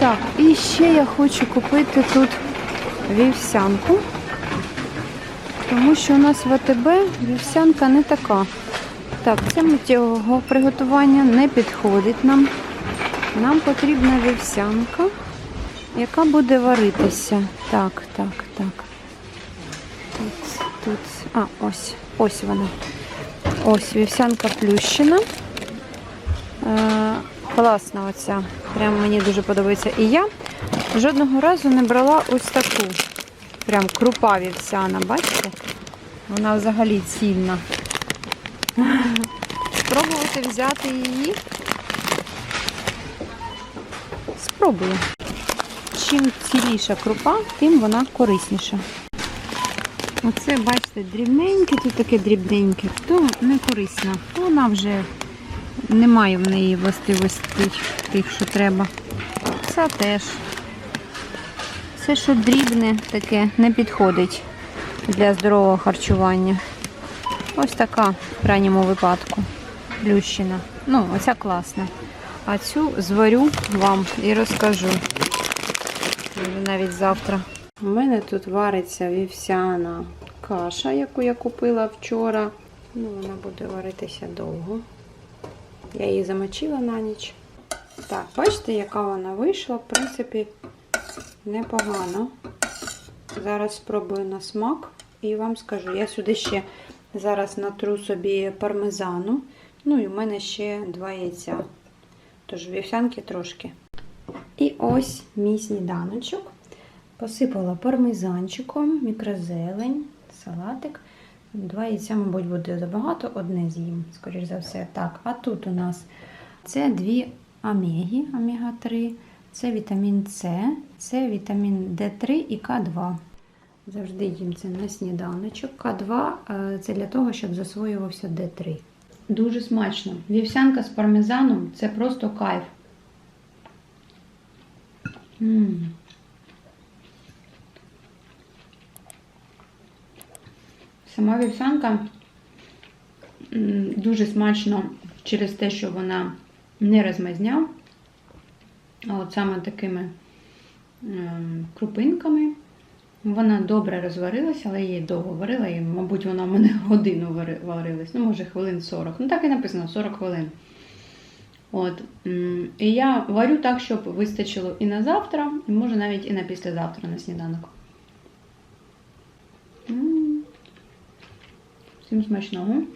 Так, і ще я хочу купити тут вівсянку. Тому що у нас в АТБ вівсянка не така. Так, це миттєвого приготування не підходить нам. Нам потрібна вівсянка, яка буде варитися. Так, так, так. Тут, тут. А, ось, ось вона. Ось вівсянка плющена. Класна оця. Прям мені дуже подобається. І я жодного разу не брала ось таку. Прям крупа вівсяна, бачите? Вона взагалі цільна. Спробувати взяти її. Спробую. Чим ціліша крупа, тим вона корисніша. Оце, бачите, дрібненьке, тут таке дрібненьке, то не корисна, вона вже немає в неї властивостей тих, що треба. Це теж. Все, що дрібне, таке не підходить для здорового харчування. Ось така в крайньому випадку. Плющина. Ну, оця класна. А цю зварю вам і розкажу. Навіть завтра. У мене тут вариться вівсяна каша, яку я купила вчора. Ну, вона буде варитися довго. Я її замочила на ніч. Так, бачите, яка вона вийшла, в принципі, непогано. Зараз спробую на смак і вам скажу. Я сюди ще зараз натру собі пармезану. Ну і в мене ще два яйця. Тож вівсянки трошки. І ось мій сніданочок. Посипала пармезанчиком, мікрозелень, салатик. Два яйця, мабуть, буде забагато, одне з'їм, скоріш за все. Так, а тут у нас це дві омеги, омега-3, це вітамін С, це вітамін Д3 і К2. Завжди їм це на сніданочок. К2 е, це для того, щоб засвоювався Д3. Дуже смачно. Вівсянка з пармезаном це просто кайф. М. Сама вівсянка дуже смачно через те, що вона не розмазня, а от саме такими ем, крупинками. Вона добре розварилася, але її довго варила, і, мабуть, вона в мене годину варилась, ну, може, хвилин 40. Ну, так і написано, 40 хвилин. От. І я варю так, щоб вистачило і на завтра, і може навіть і на післязавтра на сніданок. Temos mais não?